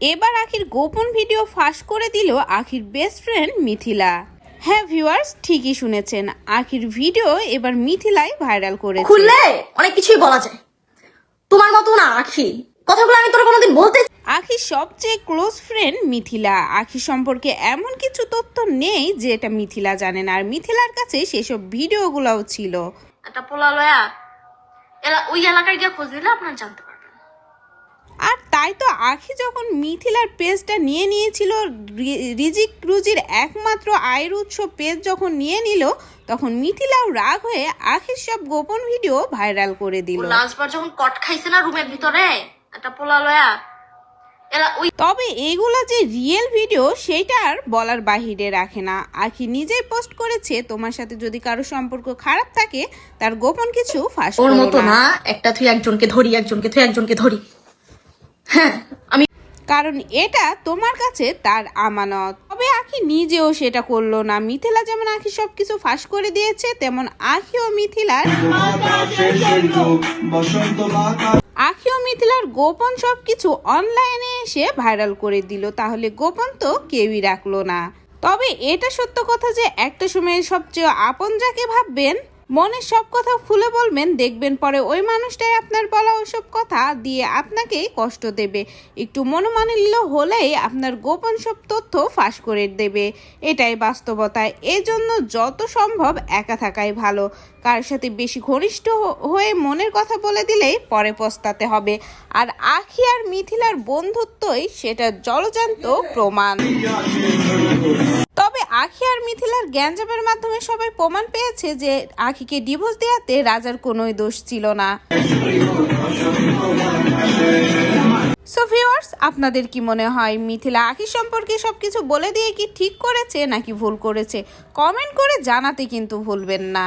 এবার আখির গোপন ভিডিও ফাঁস করে দিল আখির বেস্ট ফ্রেন্ড মিথিলা। হ্যাঁ ভিউয়ার্স ঠিকই শুনেছেন। আখির ভিডিও এবার মিথিলাই ভাইরাল করেছে। খুললে অনেক কিছুই বলা যায়। তোমার মতো না আখি। কথাগুলো আমি তোর কোনোদিন বলতে আখির সবচেয়ে ক্লোজ ফ্রেন্ড মিথিলা। আখি সম্পর্কে এমন কিছু তথ্য নেই যে এটা মিথিলা জানেন আর মিথিলার কাছে সেসব ভিডিওগুলোও ছিল। একটা পোলা লয়া এলা- ওই এলাকায় গিয়ে খোঁজ দিলে আপনার জানতে তাই তো আখি যখন মিথিলার পেজটা নিয়ে নিয়েছিল রিজিক রুজির একমাত্র আয়ের উৎস পেজ যখন নিয়ে নিল তখন মিথিলাও রাগ হয়ে আখির সব গোপন ভিডিও ভাইরাল করে দিল। লাস্টবার যখন কট খাইছে না রুমের ভিতরে? একটা পোলা লয়া। তবে এগুলো যে রিয়েল ভিডিও সেটা আর বলার বাহিরে রাখে না। আখি নিজেই পোস্ট করেছে তোমার সাথে যদি কারও সম্পর্ক খারাপ থাকে তার গোপন কিছু ফাঁস ওর মতো না। না একটা তুই একজনকে ধরি একজনকে তুই একজনকে ধরি। হ্যাঁ আমি কারণ এটা তোমার কাছে তার আমানত। তবে আখি নিজেও সেটা করল না। মিথিলা যেমন আখি সবকিছু ফাঁস করে দিয়েছে, তেমন আখি ও মিথিলার বাতাসে সেরকম বসন্ত বাতাস আখি ও মিথিলার গোপন সবকিছু অনলাইনে এসে ভাইরাল করে দিল। তাহলে গোপন তো কেউই রাখল না। তবে এটা সত্য কথা যে একটা সময় সবচেয়ে আপন যাকে ভাববেন মনের সব কথা খুলে বলবেন, দেখবেন পরে ওই মানুষটাই আপনার বলা ওইসব কথা দিয়ে আপনাকে কষ্ট দেবে। একটু মনোমালিন্য হলেই আপনার গোপন সব তথ্য ফাঁস করে দেবে। এটাই বাস্তবতা। এজন্য যত সম্ভব একা থাকাই ভালো। কার সাথে বেশি ঘনিষ্ঠ হয়ে মনের কথা বলে দিলেই পরে পস্তাতে হবে। আর আখি আর মিথিলার বন্ধুত্বই সেটা জলজান্ত প্রমাণ। আখি আর মিথিলার গ্যাঞ্জামের মাধ্যমে সবাই প্রমাণ পেয়েছে যে আখিকে ডিভোর্স দেওয়াতে রাজার কোনোই দোষ ছিল না। সো ভিউয়ার্স আপনাদের কি মনে হয়, মিথিলা আখি সম্পর্কে সব কিছু বলে দিয়ে কি ঠিক করেছে নাকি ভুল করেছে? কমেন্ট করে জানাতে কিন্তু ভুলবেন না।